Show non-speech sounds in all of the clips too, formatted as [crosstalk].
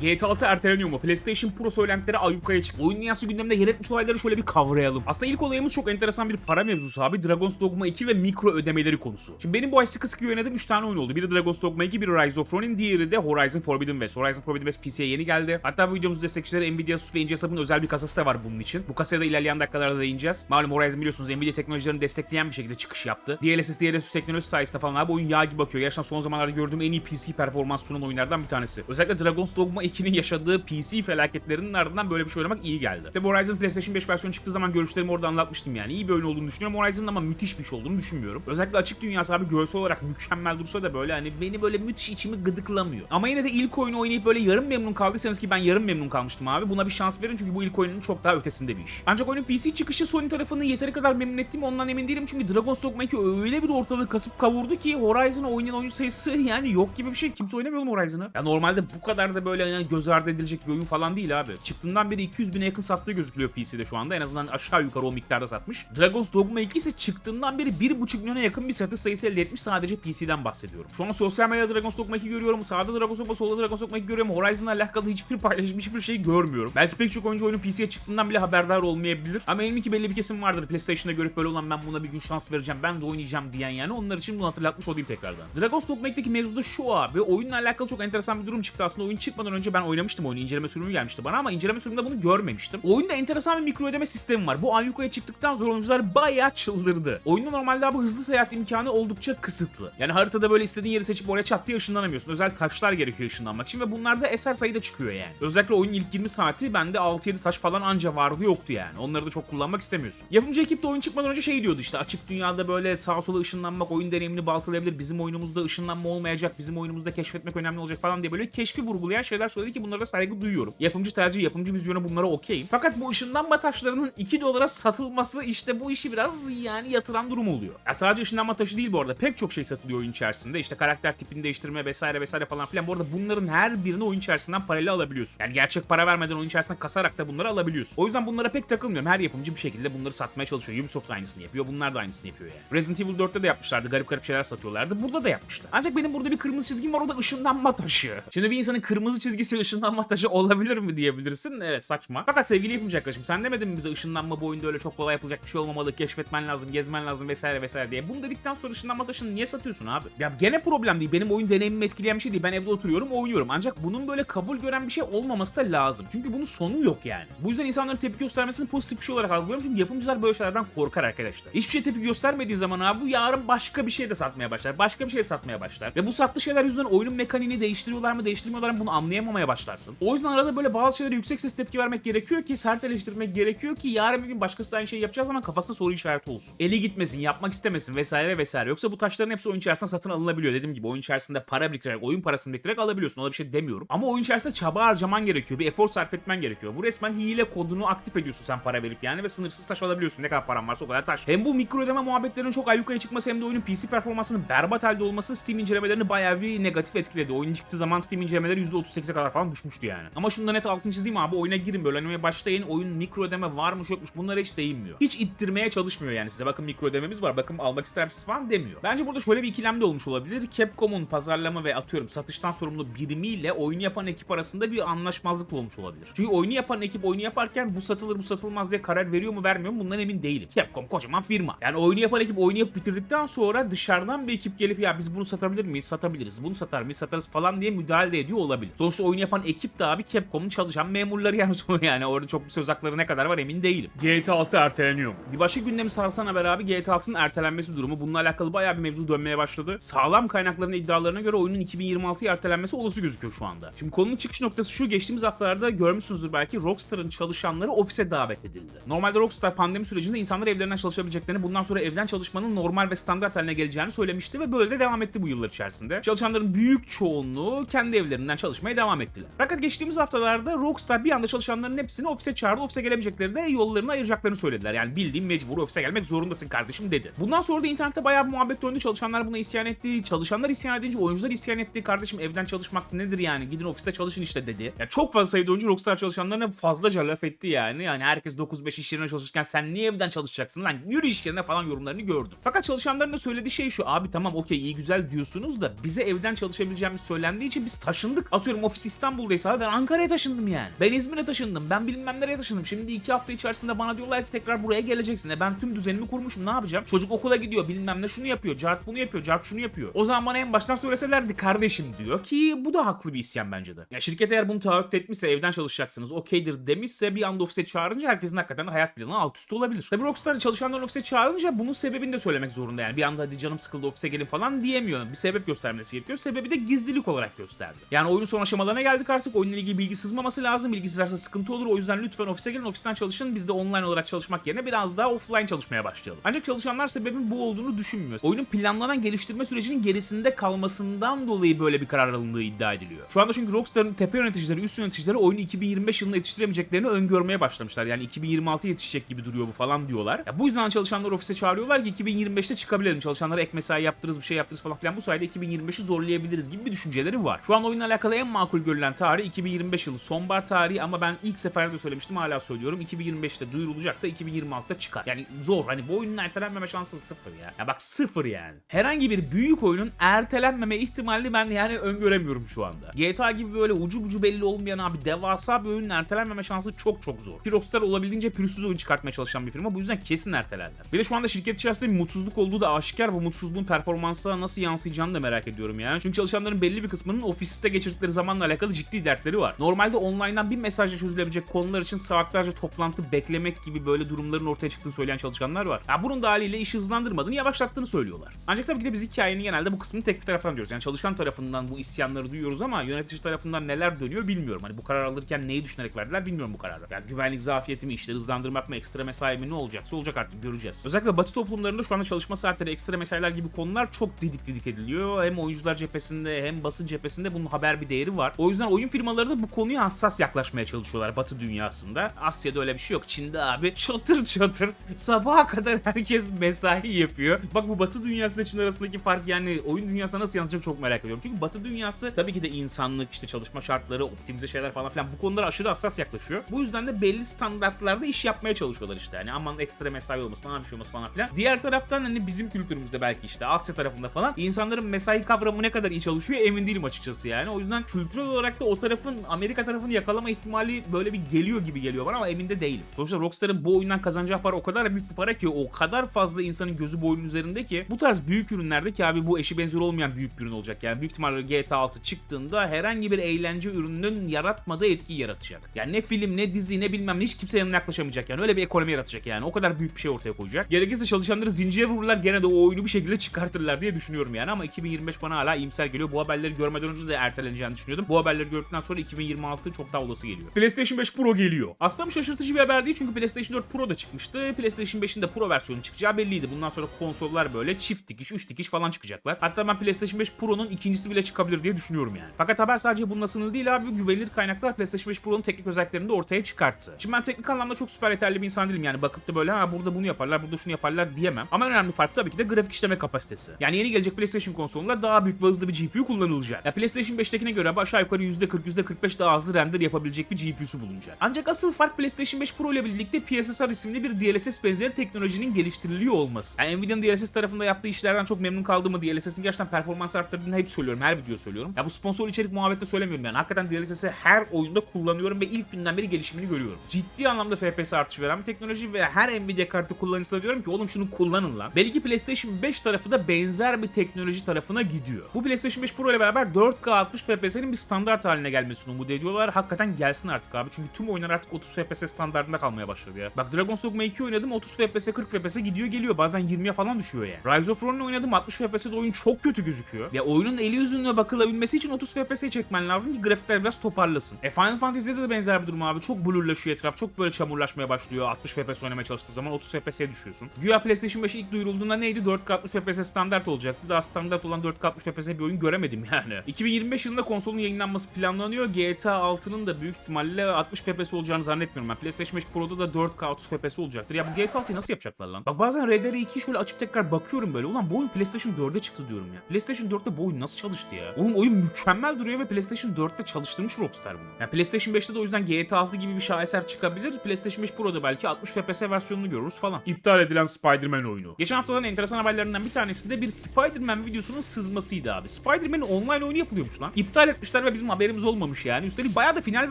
GTA 6 erteleniyor mu? PlayStation Pro söylentileri ayyukaya çıktı. Oyun dünyası gündeminde yer etmiş olayları şöyle bir kavrayalım. Aslında ilk olayımız çok enteresan bir para mevzusu abi. Dragon's Dogma 2 ve mikro ödemeleri konusu. Şimdi benim bu ay sıkı sıkı oynadığım 3 tane oyun oldu. Biri Dragon's Dogma 2, biri Rise of Ronin, diğeri de Horizon Forbidden West. Horizon Forbidden West PC'ye yeni geldi. Hatta bu videomuzun destekçileri Nvidia Sus ve Hesabı'nın özel bir kasası da var bunun için. Bu kasaya da ilerleyen dakikalarda değineceğiz. Malum Horizon biliyorsunuz Nvidia teknolojilerini destekleyen bir şekilde çıkış yaptı. DLSS, DLSS teknolojisi sayesinde falan abi oyun yağ gibi bakıyor. Gerçekten son zamanlarda gördüğüm en iyi PC performans sunan oyunlardan bir tanesi. Özellikle Dragon's Dogma 2'nin yaşadığı PC felaketlerinin ardından böyle bir şey oynamak iyi geldi. Bu Horizon PlayStation 5 versiyonu çıktığı zaman görüşlerimi orada anlatmıştım yani. İyi bir oyun olduğunu düşünüyorum. Horizon'ın ama müthiş bir şey olduğunu düşünmüyorum. Özellikle açık dünyası abi görsel olarak mükemmel dursa da böyle hani beni böyle müthiş içimi gıdıklamıyor. Ama yine de ilk oyunu oynayıp böyle yarım memnun kaldıysanız ki ben yarım memnun kalmıştım abi. Buna bir şans verin çünkü bu ilk oyunun çok daha ötesinde bir iş. Ancak oyunun PC çıkışı Sony tarafını yeteri kadar memnun etti mi ondan emin değilim. Çünkü Dragon's Dogma 2 öyle bir ortalığı kasıp kavurdu ki Horizon'a oynayan oyun sayısı yani yok gibi bir şey. Kimse oynamıyor mu Horizon'ı? Ya normalde bu kadar da böyle yani göz ardı edilecek bir oyun falan değil abi. Çıktığından beri 200 bine yakın sattığı gözüküyor PC'de şu anda. En azından aşağı yukarı o miktarda satmış. Dragon's Dogma 2 ise çıktığından beri 1.5 milyona yakın bir satış sayısı elde etmiş sadece PC'den bahsediyorum. Şu an sosyal medyada Dragon's Dogma 2 görüyorum. Sağda Dragon's Dogma, solda Dragon's Dogma 2 görüyorum. Horizon'la alakalı hiçbir paylaşım, hiçbir şey görmüyorum. Belki pek çok oyuncu oyunun PC'ye çıktığından bile haberdar olmayabilir. Ama eminim ki belli bir kesim vardır. PlayStation'da görüp böyle olan ben buna bir gün şans vereceğim, ben de oynayacağım diyen yani. Onlar için bunu hatırlatmış olayım tekrardan. Dragon's Dogma 2'deki mevzu da şu abi. Oyunla alakalı çok enteresan bir durum çıktı aslında. Oyun çıkmadan önce ben oynamıştım oyunu. İnceleme sürümü gelmişti bana ama inceleme sürümünde bunu görmemiştim. Oyunda enteresan bir mikro ödeme sistemi var. Bu Anyuka'ya çıktıktan sonra oyuncular bayağı çıldırdı. Oyunda normalde abi hızlı seyahat imkanı oldukça kısıtlı. Yani haritada böyle istediğin yeri seçip oraya çat diye ışınlanamıyorsun. Özel taşlar gerekiyor ışınlanmak için ve bunlar da eser sayıda çıkıyor yani. Özellikle oyunun ilk 20 saati bende 6-7 taş falan anca vardı yoktu yani. Onları da çok kullanmak istemiyorsun. Yapımcı ekip de oyun çıkmadan önce şey diyordu işte açık dünyada böyle sağa sola ışınlanmak oyun deneyimini baltalayabilir. Bizim oyunumuzda ışınlanma olmayacak. Bizim oyunumuzda keşfetmek önemli olacak falan diye böyle keşfi vurgulayan şeyler söyledi ki bunlara saygı duyuyorum. Yapımcı tercih, yapımcı vizyonu bunlara okeyim. Fakat bu ışınlanma taşlarının 2 dolara satılması işte bu işi biraz yani yatıran durum oluyor. Ya sadece ışınlanma taşı değil bu arada. Pek çok şey satılıyor oyun içerisinde. İşte karakter tipini değiştirme vesaire vesaire falan filan. Bu arada bunların her birini oyun içerisinden parayla alabiliyorsun. Yani gerçek para vermeden oyun içerisinde kasarak da bunları alabiliyorsun. O yüzden bunlara pek takılmıyorum. Her yapımcı bir şekilde bunları satmaya çalışıyor. Ubisoft aynısını yapıyor. Bunlar da aynısını yapıyor yani. Resident Evil 4'te de yapmışlardı. Garip garip şeyler satıyorlardı. Burada da yapmışlar. Ancak benim burada bir kırmızı çizgim var. O da ışınlanma taşı. Şimdi bir insanın kırmızı çizgisi ışınlanma taşı olabilir mi diyebilirsin. Evet saçma. Fakat sevgili yapımcı arkadaşım sen demedin mi bize ışınlanma bu oyunda öyle çok kolay yapılacak bir şey olmamalı. Keşfetmen lazım, gezmen lazım vesaire vesaire diye. Bunu dedikten sonra ışınlanma taşını niye satıyorsun abi? Ya gene problem değil. Benim oyun deneyimimi etkileyen bir şey değil. Ben evde oturuyorum, oynuyorum. Ancak bunun böyle kabul gören bir şey olmaması da lazım. Çünkü bunun sonu yok yani. Bu yüzden insanların tepki göstermesini pozitif bir şey olarak algılıyorum. Çünkü yapımcılar böyle şeylerden korkar arkadaşlar. Hiçbir şey tepki göstermediği zaman abi bu yarın başka bir şey de satmaya başlar. Başka bir şey satmaya başlar. Ve bu sattığı şeyler yüzünden oyunun mekaniğini değiştiriyorlar mı değiştirmiyorlar mı bunu anlayamamaya başlarsın. O yüzden arada böyle bazı şeylere yüksek ses tepki vermek gerekiyor ki sert eleştirmek gerekiyor ki yarın bir gün başkası da aynı şeyi yapacağı zaman kafasında soru işareti olsun. Eli gitmesin, yapmak istemesin vesaire vesaire. Yoksa bu taşların hepsi oyun içerisinde satın alınabiliyor. Dediğim gibi oyun içerisinde para biriktirerek, oyun parasını biriktirerek alabiliyorsun. Ona bir şey demiyorum. Ama oyun içerisinde çaba harcaman gerekiyor. Bir efor sarf etmen gerekiyor. Bu resmen hile kodunu aktif ediyorsun sen para verip yani ve sınırsız taş alabiliyorsun. Ne kadar paran varsa o kadar taş. Hem bu mikro ödeme muhabbetlerinin çok ayyukaya çıkması hem de oyunun PC performansının berbat halde olması Steam incelemelerini bayağı bir negatif etkiledi. Oyun çıktığı zaman Steam incelemeleri %38'e kadar falan düşmüştü yani. Ama şunu da net altını çizeyim abi oyuna girin böyle oynamaya başlayın. Oyun mikro ödeme varmış yokmuş bunlara hiç değinmiyor. Hiç ittirmeye çalışmıyor yani size. Bakın mikro ödememiz var. Bakın almak ister misiniz falan demiyor. Bence burada şöyle bir ikilem de olmuş olabilir. Capcom'un pazarlama ve atıyorum satıştan sorumlu birimiyle oyunu yapan ekip arasında bir anlaşmazlık olmuş olabilir. Çünkü oyunu yapan ekip oyunu yaparken bu satılır bu satılmaz diye karar veriyor mu vermiyor mu bundan emin değilim. Capcom kocaman firma. Yani oyunu yapan ekip oyunu yapıp bitirdikten sonra dışarıdan bir ekip gelip ya biz bunu satabilir miyiz? Satabiliriz. Bunu satar mıyız? Satarız falan diye müdahale ediyor olabilir. Sonuçta oyunu yapan ekip de abi Capcom'un çalışan memurları yani [laughs] yani orada çok bir söz hakları ne kadar var emin değilim. GTA 6 erteleniyor mu? Bir başka gündemi sarsan haber abi GTA 6'nın ertelenmesi durumu. Bununla alakalı bayağı bir mevzu dönmeye başladı. Sağlam kaynakların iddialarına göre oyunun 2026'ya ertelenmesi olası gözüküyor şu anda. Şimdi konunun çıkış noktası şu geçtiğimiz haftalarda görmüşsünüzdür belki Rockstar'ın çalışanları ofise davet edildi. Normalde Rockstar pandemi sürecinde insanlar evlerinden çalışabileceklerini bundan sonra evden çalışmanın normal ve standart haline geleceğini söylemişti ve böyle de devam etti bu yıllar içerisinde. Çalışanların büyük çoğunluğu kendi evlerinden çalışmaya devam ettiler. Fakat geçtiğimiz haftalarda Rockstar bir anda çalışanların hepsini ofise çağırdı. Ofise gelebilecekleri de yollarını ayıracaklarını söylediler. Yani bildiğim mecbur ofise gelmek zorundasın kardeşim dedi. Bundan sonra da internette bayağı bir muhabbet döndü. Çalışanlar buna isyan etti. Çalışanlar isyan edince oyuncular isyan etti. Kardeşim evden çalışmak nedir yani? Gidin ofiste çalışın işte dedi. Ya çok fazla sayıda oyuncu Rockstar çalışanlarına fazlaca laf etti yani. Yani herkes 9-5 iş yerine çalışırken sen niye evden çalışacaksın lan? Yürü iş yerine falan yorumlarını gördüm. Fakat çalışanların da söylediği şey şu. Abi tamam okey iyi güzel diyorsunuz da bize evden çalışabileceğimiz söylendiği için biz taşındık. Atıyorum ofis İstanbul'dayız abi. Ben Ankara'ya taşındım yani. Ben İzmir'e taşındım. Ben bilmem nereye taşındım. Şimdi iki hafta içerisinde bana diyorlar ki tekrar buraya geleceksin. E ben tüm düzenimi kurmuşum. Ne yapacağım? Çocuk okula gidiyor. Bilmem ne şunu yapıyor. Cart bunu yapıyor. Cart şunu yapıyor. O zaman bana en baştan söyleselerdi kardeşim diyor ki bu da haklı bir isyan bence de. Ya şirket eğer bunu taahhüt etmişse evden çalışacaksınız okeydir demişse bir anda ofise çağırınca herkesin hakikaten hayat planı alt üst olabilir. Tabii Rockstar çalışanları ofise çağırınca bunun sebebini de söylemek zorunda yani. Bir anda hadi canım sıkıldı ofise gelin falan diyemiyor. Bir sebep göstermesi gerekiyor. Sebebi de gizlilik olarak gösterdi. Yani oyunun son aşamalarına geldik artık. Oyunla ilgili bilgi sızmaması lazım. Bilgi sızarsa sıkıntı olur. O yüzden lütfen ofise gelin, ofisten çalışın. Biz de online olarak çalışmak yerine biraz daha offline çalışmaya başlayalım. Ancak çalışanlar sebebin bu olduğunu düşünmüyor. Oyunun planlanan geliştirme sürecinin gerisinde kalmasından dolayı böyle bir karar alındığı iddia ediliyor. Şu anda çünkü Rockstar'ın tepe yöneticileri, üst yöneticileri oyunu 2025 yılında yetiştiremeyeceklerini öngörmeye başlamışlar. Yani 2026 yetişecek gibi duruyor bu falan diyorlar. Ya bu yüzden çalışanlar ofise çağırıyorlar ki 2025'te çıkabilelim. Çalışanlara ek mesai yaptırırız, bir şey yaptırırız falan filan. Bu sayede 2025'i zorlayabiliriz gibi bir düşünceleri var. Şu an oyunla alakalı en makul görülen tarih 2025 yılı sonbahar tarihi ama ben ilk seferde de söylemiştim hala söylüyorum. 2025'te duyurulacaksa 2026'da çıkar. Yani zor. Hani bu oyunun ertelenmeme şansı sıfır ya. Ya bak sıfır yani. Herhangi bir büyük oyunun ertelenmeme ihtimalini ben yani öngöremiyorum şu anda. GTA gibi böyle ucu bucu belli olmayan abi devasa bir oyunun ertelenmeme şansı çok çok zor. Ki Rockstar olabildiğince pürüzsüz oyun çıkartmaya çalışan bir firma. Bu yüzden kesin ertelerler. Bir de şu anda şirket içerisinde bir mutsuzluk olduğu da aşikar. Bu mutsuzluğun performansa nasıl yansıyacağını da merak ediyorum yani. Çünkü çalışanların belli bir kısmının ofiste geçirdikleri zamanla alakalı ciddi dertleri var. Normalde online'dan bir mesajla çözülebilecek konular için saatlerce toplantı beklemek gibi böyle durumların ortaya çıktığını söyleyen çalışanlar var. Ya bunun da haliyle işi hızlandırmadığını, yavaşlattığını söylüyorlar. Ancak tabii ki de biz hikayenin genelde bu kısmını tek bir taraftan diyoruz. Yani çalışan tarafından bu isyanları duyuyoruz ama yönetici tarafından neler dönüyor bilmiyorum. Hani bu karar alırken neyi düşünerek verdiler bilmiyorum bu kararı. Yani güvenlik zafiyeti mi, işleri hızlandırmak mı, ekstra mesai mi ne olacaksa olacak artık göreceğiz. Özellikle batı toplumlarında şu anda çalışma saatleri, ekstra mesailer gibi konular çok didik didik ediliyor. Hem oyuncular cephesinde hem basın cephesinde bunun haber bir değeri var. O yüzden oyun firmaları da bu konuya hassas yaklaşmaya çalışıyorlar batı dünyasında. Asya'da öyle bir şey yok. Çin'de abi çatır çatır sabaha kadar herkes mesai yapıyor. Bak bu batı dünyasıyla Çin arasındaki fark yani oyun dünyasına nasıl yansıyacak çok merak ediyorum. Çünkü batı dünyası tabii ki de insanlık, işte çalışma şartları, optimize şeyler falan filan bu konulara aşırı hassas yaklaşıyor. Bu yüzden de belli standartlarda iş yapmaya çalışıyorlar işte. Yani aman ekstra mesai olmasın, aman bir şey olmasın falan filan. Diğer taraftan hani bizim kültürümüzde belki işte Asya tarafında falan insanların mesai kavramı ne kadar iyi çalışıyor emin değilim açıkçası yani. O yüzden kültürel olarak da o tarafın Amerika tarafını yakalama ihtimali böyle bir geliyor gibi geliyor bana ama emin de değilim. Sonuçta Rockstar'ın bu oyundan kazanacağı para o kadar büyük bir para ki o kadar fazla insanın gözü boyun üzerinde ki bu tarz büyük ürünlerde ki abi bu eşi benzeri olmayan büyük bir ürün olacak. Yani büyük ihtimalle GTA 6 çıktığında herhangi bir eğlence ürününün yaratmadığı etkiyi yaratacak. Yani ne film ne dizi ne bilmem ne hiç kimse yanına yaklaşamayacak yani. Öyle bir ekonomi yaratacak yani. O kadar büyük bir şey ortaya koyacak. Gerekirse çalışanları zincire vururlar gene de o oyunu bir şekilde çıkartırlar diye düşünüyorum yani ama 2025 bana hala iyimser geliyor. Bu haberleri görmeden önce de erteleneceğini düşünüyordum. Bu haberleri gördükten sonra 2026 çok daha olası geliyor. PlayStation 5 Pro geliyor. Aslında bu şaşırtıcı bir haber değil çünkü PlayStation 4 Pro da çıkmıştı. PlayStation 5'in de Pro versiyonu çıkacağı belliydi. Bundan sonra konsollar böyle çift dikiş, üç dikiş falan çıkacaklar. Hatta ben PlayStation 5 Pro'nun ikincisi bile çıkabilir diye düşünüyorum yani. Fakat haber sadece bununla sınırlı değil abi. Güvenilir kaynaklar PlayStation 5 Pro'nun teknik özelliklerini de ortaya çıkarttı. Şimdi ben teknik anlamda çok süper yeterli bir insan değilim yani. Bakıp da böyle ha burada bunu yaparlar, burada şunu yaparlar diyemem. Ama önemli fark tabii ki de grafik işleme kapasitesi. Yani yeni gelecek PlayStation konsolunda daha büyük ve hızlı bir GPU kullanılacak. Ya PlayStation 5'tekine göre aşağı yukarı %40, %45 daha hızlı render yapabilecek bir GPU'su bulunacak. Ancak asıl fark PlayStation 5 Pro ile birlikte PSSR isimli bir DLSS benzeri teknolojinin geliştiriliyor olması. Yani Nvidia'nın DLSS tarafında yaptığı işlerden çok memnun kaldığımı, DLSS'in gerçekten performans arttırdığını hep söylüyorum. Her video söylüyorum. Ya bu sponsor içerik muhabbette söylemiyorum yani. Hakikaten DLSS'i her oyunda kullanıyorum ve ilk günden beri gelişimini görüyorum. Ciddi anlamda FPS artışı veren bir teknoloji ve her Nvidia kartı kullanıcısına diyorum ki oğlum şunu kullanın lan. Belki PlayStation 5 tarafı da benzer bir teknoloji tarafına gidiyor. Bu PlayStation 5 Pro ile beraber 4K 60 FPS'nin bir standart haline gelmesini umut ediyorlar. Hakikaten gelsin artık abi. Çünkü tüm oyunlar artık 30 FPS standartında kalmaya başladı ya. Bak Dragon's Dogma 2 oynadım 30 FPS 40 FPS gidiyor geliyor. Bazen 20'ye falan düşüyor yani. Rise of Ronin'i oynadım 60 FPS'de oyun çok kötü gözüküyor. Ve oyunun eli yüzüne bakılabilmesi için 30 FPS'ye çekmen lazım ki grafikler biraz toparlasın. E Final Fantasy'de de benzer bir durum abi. Çok blurlaşıyor etraf. Çok böyle çamurlaşmaya başlıyor. 60 FPS oynamaya çalıştığı zaman 30 FPS'ye düşüyorsun. Güya PlayStation 5 ilk duyurulduğunda neydi? 4K 60 FPS standart olacaktı. Daha standart olan 4K 60 FPS bir oyun göremedim yani. 2025 yılında konsolun yayınlanması planlanıyor. GTA 6'nın da büyük ihtimalle 60 FPS olacağını zannetmiyorum ben. PlayStation 5 Pro'da da 4K 30 FPS olacaktır. Ya bu GTA 6'yı nasıl yapacaklar lan? Bak bazen RDR2'yi şöyle açıp tekrar bakıyorum böyle. Ulan bu oyun PlayStation 4'e çıktı diyorum ya. PlayStation 4'te bu oyun nasıl çalıştı ya? Oğlum oyun mükemmel duruyor ve PlayStation 4'te çalıştırmış Rockstar bunu. Yani PlayStation 5'te de o yüzden GTA 6 gibi bir şaheser çıkabilir. PlayStation 5 Pro'da belki 60 FPS versiyonunu görürüz falan. İptal edilen Spider-Man oyunu. Geçen haftaların enteresan haberlerinden bir tanesi de bir Spider-Man videosunun sızmasıydı abi. Spider-Man'in online oyunu yapılıyormuş lan. İptal etmişler ve bize bizim haberimiz olmamış yani. Üstelik bayağı da final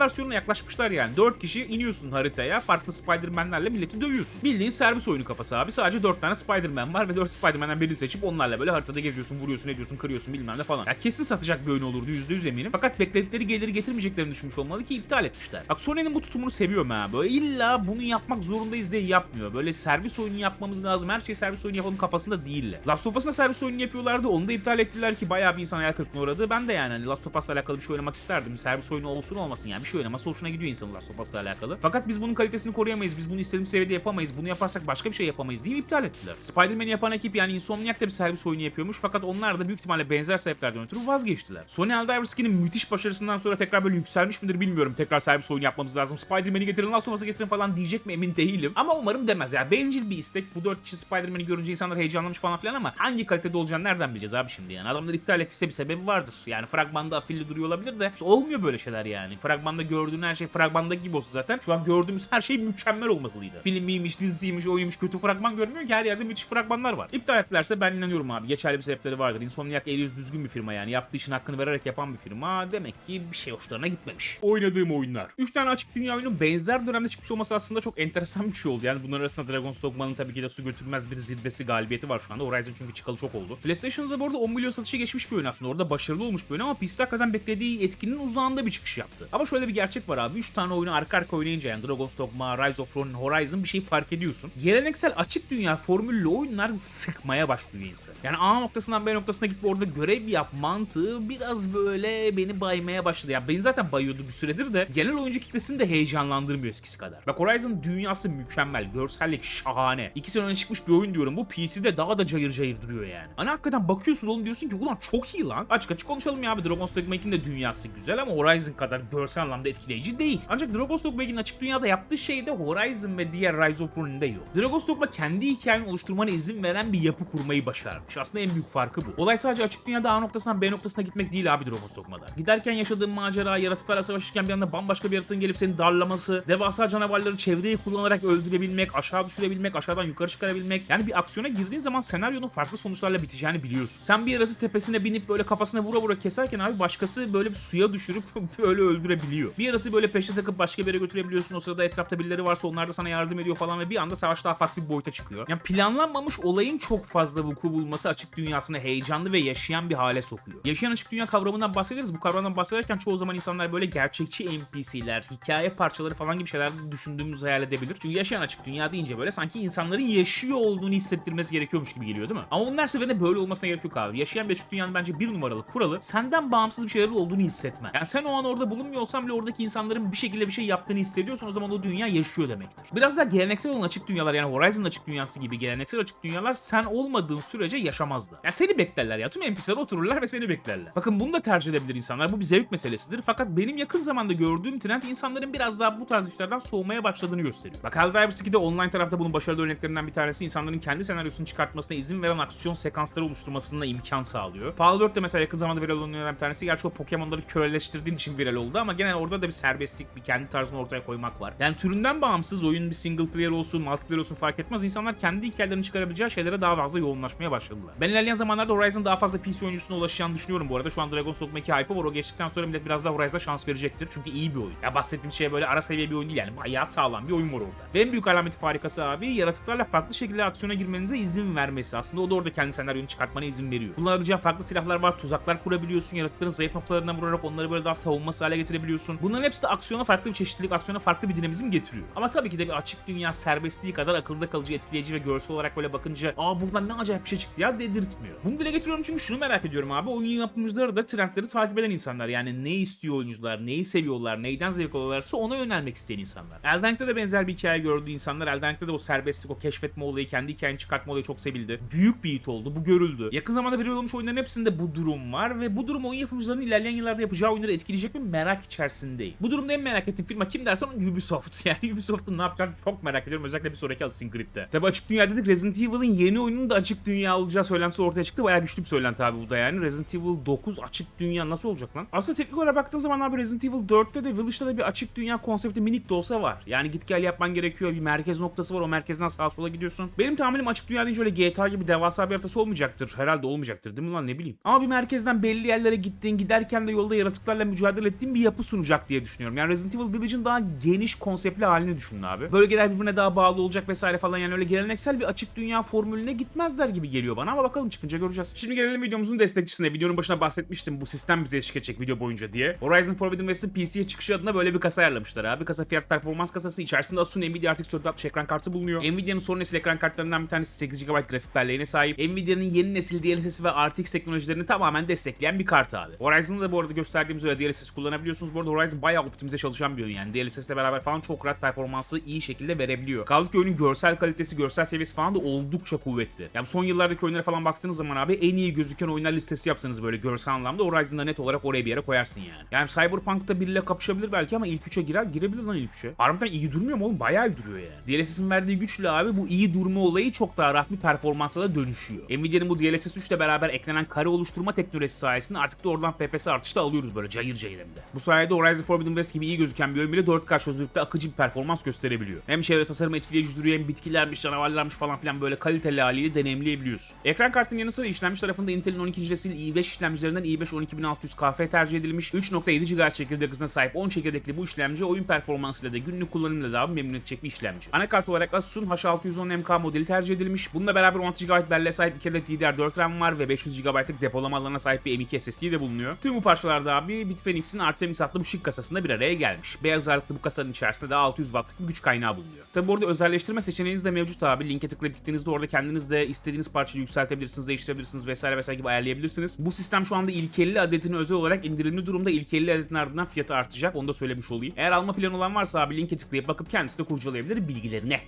versiyonuna yaklaşmışlar yani. 4 kişi iniyorsun haritaya. Farklı Spider-Man'lerle milleti dövüyorsun. Bildiğin servis oyunu kafası abi. Sadece 4 tane Spider-Man var ve 4 Spider-Man'den birini seçip onlarla böyle haritada geziyorsun, vuruyorsun, ediyorsun, kırıyorsun bilmem ne falan. Ya kesin satacak bir oyun olurdu %100 eminim. Fakat bekledikleri geliri getirmeyeceklerini düşünmüş olmalı ki iptal etmişler. Bak Sony'nin bu tutumunu seviyorum ha. Böyle illa bunu yapmak zorundayız diye yapmıyor. Böyle servis oyunu yapmamız lazım. Her şeyi servis oyunu yapalım kafasında değiller. Last of Us'ın servis oyunu yapıyorlardı. Onu da iptal ettiler ki bayağı bir insan hayal kırıklığına uğradı. Ben de yani hani Last of Us'la alakalı bir şey oynamak isterdim. Servis oyunu olsun olmasın yani bir şey oynaması hoşuna gidiyor of Us'la alakalı. Fakat biz bunun kalitesini koruyamayız. Biz bunu istediğimiz seviyede yapamayız. Bunu yaparsak başka bir şey yapamayız diye iptal ettiler. Spider-Man'i yapan ekip yani Insomniac da bir servis oyunu yapıyormuş. Fakat onlar da büyük ihtimalle benzer sebeplerden ötürü vazgeçtiler. Sony Helldivers 2'nin müthiş başarısından sonra tekrar böyle yükselmiş midir bilmiyorum. Tekrar servis oyunu yapmamız lazım. Spider-Man'i getirin, Last of Us'ı getirin falan diyecek mi emin değilim. Ama umarım demez ya. Bencil bir istek. Bu dört kişi Spider-Man'i görünce insanlar heyecanlanmış falan filan ama hangi kalitede olacağını nereden bileceğiz abi şimdi yani. Adamlar iptal ettiyse bir sebebi vardır. Yani fragmanda afilli duruyor de işte olmuyor böyle şeyler yani. Fragmanda gördüğün her şey fragmandaki gibi olsa zaten şu an gördüğümüz her şey mükemmel olmalıydı. Filmiymiş, dizisiymiş, oyunmuş kötü fragman görmüyor ki her yerde müthiş fragmanlar var. İptal ettilerse ben inanıyorum abi. Geçerli bir sebepleri vardır. Insomniac el yüz düzgün bir firma yani. Yaptığı işin hakkını vererek yapan bir firma. Demek ki bir şey hoşlarına gitmemiş. Oynadığım oyunlar. 3 tane açık dünya oyunun benzer dönemde çıkmış olması aslında çok enteresan bir şey oldu. Yani bunların arasında Dragon's Dogma'nın tabii ki de su götürmez bir zirvesi galibiyeti var şu anda. Horizon çünkü çıkalı çok oldu. PlayStation'da da bu arada 10 milyon satışa geçmiş bir oyun aslında. Orada başarılı olmuş bir oyun ama PC'de hakikaten beklediği etkinin uzağında bir çıkış yaptı. Ama şöyle bir gerçek var abi. 3 tane oyunu arka arka oynayınca yani Dragon's Dogma, Rise of Ronin, Horizon bir şey fark ediyorsun. Geleneksel açık dünya formüllü oyunlar sıkmaya başlıyor insan. Yani A noktasından B noktasına gidip orada görev yap mantığı biraz böyle beni baymaya başladı. Ya beni zaten bayıyordu bir süredir de genel oyuncu kitlesini de heyecanlandırmıyor eskisi kadar. Bak Horizon dünyası mükemmel, görsellik şahane. İki sene önce çıkmış bir oyun diyorum. Bu PC'de daha da cayır cayır duruyor yani. Hani hakikaten bakıyorsun oğlum diyorsun ki ulan çok iyi lan. Açık açık konuşalım ya abi. Dragon's Dogma 2'nin de dünyası güzel ama Horizon kadar görsel anlamda etkileyici değil. Ancak Dragon's Dogma 2'nin açık dünyada yaptığı şey de Horizon ve diğer Rise of Rune'de yok. Dragon's Dogma kendi hikayeni oluşturmana izin veren bir yapı kurmayı başarmış. Aslında en büyük farkı bu. Olay sadece açık dünyada A noktasından B noktasına gitmek değil abi Dragon's Dogma'da. Giderken yaşadığın macera, yaratıklarla savaşırken bir anda bambaşka bir yaratığın gelip seni darlaması, devasa canavarları çevreyi kullanarak öldürebilmek, aşağı düşürebilmek, aşağıdan yukarı çıkarabilmek. Yani bir aksiyona girdiğin zaman senaryonun farklı sonuçlarla biteceğini biliyorsun. Sen bir yaratı tepesine binip böyle kafasına vura vura keserken abi başkası böyle bir suya düşürüp [laughs] öyle öldürebiliyor. Bir yaratı böyle peşe takıp başka bir yere götürebiliyorsun. O sırada etrafta birileri varsa onlar da sana yardım ediyor falan ve bir anda savaş daha farklı bir boyuta çıkıyor. Yani planlanmamış olayın çok fazla vuku bulması açık dünyasını heyecanlı ve yaşayan bir hale sokuyor. Yaşayan açık dünya kavramından bahsederiz. Bu kavramdan bahsederken çoğu zaman insanlar böyle gerçekçi NPC'ler, hikaye parçaları falan gibi şeyler düşündüğümüzü hayal edebilir. Çünkü yaşayan açık dünya deyince böyle sanki insanların yaşıyor olduğunu hissettirmesi gerekiyormuş gibi geliyor değil mi? Ama bunun her seferinde böyle olmasına gerek yok abi. Yaşayan bir açık dünyanın bence bir numaralı kuralı senden bağımsız bir şeylerin olduğunu hissetme. Yani sen o an orada bulunmuyor bile oradaki insanların bir şekilde bir şey yaptığını hissediyorsan o zaman o dünya yaşıyor demektir. Biraz daha geleneksel olan açık dünyalar yani Horizon açık dünyası gibi geleneksel açık dünyalar sen olmadığın sürece yaşamazdı. Yani seni beklerler ya. Tüm NPC'ler otururlar ve seni beklerler. Bakın bunu da tercih edebilir insanlar. Bu bir zevk meselesidir. Fakat benim yakın zamanda gördüğüm trend insanların biraz daha bu tarz işlerden soğumaya başladığını gösteriyor. Bak Helldivers 2'de online tarafta bunun başarılı örneklerinden bir tanesi insanların kendi senaryosunu çıkartmasına izin veren aksiyon sekansları oluşturmasına imkan sağlıyor. Paul 4 de mesela yakın zamanda olan bir tanesi. Gerçi o Pokemon'ları köleleştirdiğin için viral oldu ama genel orada da bir serbestlik, bir kendi tarzını ortaya koymak var. Yani türünden bağımsız oyun bir single player olsun, multiplayer olsun fark etmez. İnsanlar kendi hikayelerini çıkarabileceği şeylere daha fazla yoğunlaşmaya başladılar. Ben ilerleyen zamanlarda Horizon daha fazla PC oyuncusuna ulaşacağını düşünüyorum bu arada. Şu an Dragon's Dogma 2 hype'ı var. O geçtikten sonra millet biraz daha Horizon'a şans verecektir. Çünkü iyi bir oyun. Ya bahsettiğim şey böyle ara seviye bir oyun değil yani. Bayağı sağlam bir oyun var orada. Ve en büyük alameti farikası abi yaratıklarla farklı şekilde aksiyona girmenize izin vermesi. Aslında o da orada kendi senaryonu çıkartmana izin veriyor. Kullanabileceğin farklı silahlar var. Tuzaklar kurabiliyorsun. Yaratıkların zayıf noktalarına vurarak onları böyle daha savunması hale getirebiliyorsun. Bunların hepsi de aksiyona farklı bir çeşitlilik, aksiyona farklı bir dinamizm getiriyor. Ama tabii ki de bir açık dünya serbestliği kadar akılda kalıcı, etkileyici ve görsel olarak böyle bakınca aa buradan ne acayip bir şey çıktı ya dedirtmiyor. Bunu dile getiriyorum çünkü şunu merak ediyorum abi. Oyun yapımcıları da trendleri takip eden insanlar. Yani ne istiyor oyuncular, neyi seviyorlar, neyden zevk alıyorlarsa ona yönelmek isteyen insanlar. Elden de benzer bir hikaye gördü insanlar. Elden de o serbestlik, o keşfetme olayı, kendi hikayeni çıkartma olayı çok sevildi. Büyük bir hit oldu. Bu görüldü. Yakın zamanda viral olmuş oyunların hepsinde bu durum var ve bu durum oyun yapımcılarının ilerleyen yıllarda yapacağı oyunları etkileyecek mi merak içerisindeyim. Bu durumda en merak ettiğim firma kim dersen Ubisoft. [laughs] Yani Ubisoft'un ne yapacağını çok merak ediyorum. Özellikle bir sonraki Assassin's Creed'de. Tabi açık dünya dedik Resident Evil'ın yeni oyunun da açık dünya olacağı söylentisi ortaya çıktı. Bayağı güçlü bir söylenti abi bu da yani. Resident Evil 9 açık dünya nasıl olacak lan? Aslında teknik olarak baktığın zaman abi Resident Evil 4'te de Village'da da bir açık dünya konsepti minik de olsa var. Yani git gel yapman gerekiyor. Bir merkez noktası var. O merkezden sağa sola gidiyorsun. Benim tahminim açık dünya deyince öyle GTA gibi devasa bir haritası olmayacaktır. Herhalde olmayacaktır değil mi lan ne bileyim. Ama bir merkezden belli yerlere gittiğin giderken de yolda yaratıklarla mücadele ettiğim bir yapı sunacak diye düşünüyorum. Yani Resident Evil Village'ın daha geniş konseptli halini düşünün abi. Bölgeler birbirine daha bağlı olacak vesaire falan yani öyle geleneksel bir açık dünya formülüne gitmezler gibi geliyor bana ama bakalım çıkınca göreceğiz. Şimdi gelelim videomuzun destekçisine. Videonun başına bahsetmiştim bu sistem bize eşlik edecek video boyunca diye. Horizon Forbidden West'in PC'ye çıkışı adına böyle bir kasa ayarlamışlar abi. Kasa fiyat performans kasası içerisinde Asus'un Nvidia RTX 460 ekran kartı bulunuyor. Nvidia'nın son nesil ekran kartlarından bir tanesi 8 GB grafik belleğine sahip. Nvidia'nın yeni nesil DLSS ve RTX teknolojilerini tamamen destekleyen bir kart abi. Horizon'da da bu arada gösterdiğimiz öyle DLSS kullanabiliyorsunuz. Bu arada Horizon bayağı optimize çalışan bir oyun yani. DLSS ile beraber falan çok rahat performansı iyi şekilde verebiliyor. Kaldı ki oyunun görsel kalitesi, görsel seviyesi falan da oldukça kuvvetli. Yani son yıllardaki oyunlara falan baktığınız zaman abi en iyi gözüken oyunlar listesi yapsanız böyle görsel anlamda Horizon'da net olarak oraya bir yere koyarsın yani. Yani Cyberpunk'ta biriyle kapışabilir belki ama ilk üçe girer, girebilir lan ilk üçe. Harbiden iyi durmuyor mu oğlum? Bayağı iyi duruyor yani. DLSS'in verdiği güçle abi bu iyi durma olayı çok daha rahat bir performansa da dönüşüyor. Nvidia'nın bu DLSS 3 ile beraber eklenen kare oluşturma teknolojisi sayesinde artık da oradan FPS artışı da alıyoruz böyle cayır cayır hem de. Bu sayede Horizon Forbidden West gibi iyi gözüken bir oyun bile 4K çözünürlükte akıcı bir performans gösterebiliyor. Hem çevre tasarımı etkileyici duruyor hem bitkilermiş, canavarlarmış falan filan böyle kaliteli haliyle deneyimleyebiliyorsun. Ekran kartının yanı sıra işlemci tarafında Intel'in 12. nesil i5 işlemcilerinden i5 12600KF tercih edilmiş. 3.7 GHz çekirdek hızına sahip 10 çekirdekli bu işlemci oyun performansıyla da günlük kullanımla daha memnun edecek bir işlemci. Anakart olarak Asus'un H610MK modeli tercih edilmiş. Bununla beraber 16 GB belleğe sahip 2 adet DDR4 RAM var ve 500 GB'lık depolama alanına sahip bir M.2 SSD de bulunuyor. Tüm bu parçalar da abi Bitfenix'in Artemis adlı bu şık kasasında bir araya gelmiş. Beyaz ağırlıklı bu kasanın içerisinde de 600 Watt'lık bir güç kaynağı bulunuyor. Tabi bu arada özelleştirme seçeneğiniz de mevcut abi. Linke tıklayıp gittiğinizde orada kendiniz de istediğiniz parçayı yükseltebilirsiniz, değiştirebilirsiniz vesaire vesaire gibi ayarlayabilirsiniz. Bu sistem şu anda ilk 50 adetini özel olarak indirimli durumda ilk 50 adetin ardından fiyatı artacak. Onu da söylemiş olayım. Eğer alma planı olan varsa abi linke tıklayıp bakıp kendisi de kurcalayabilir bilgilerine.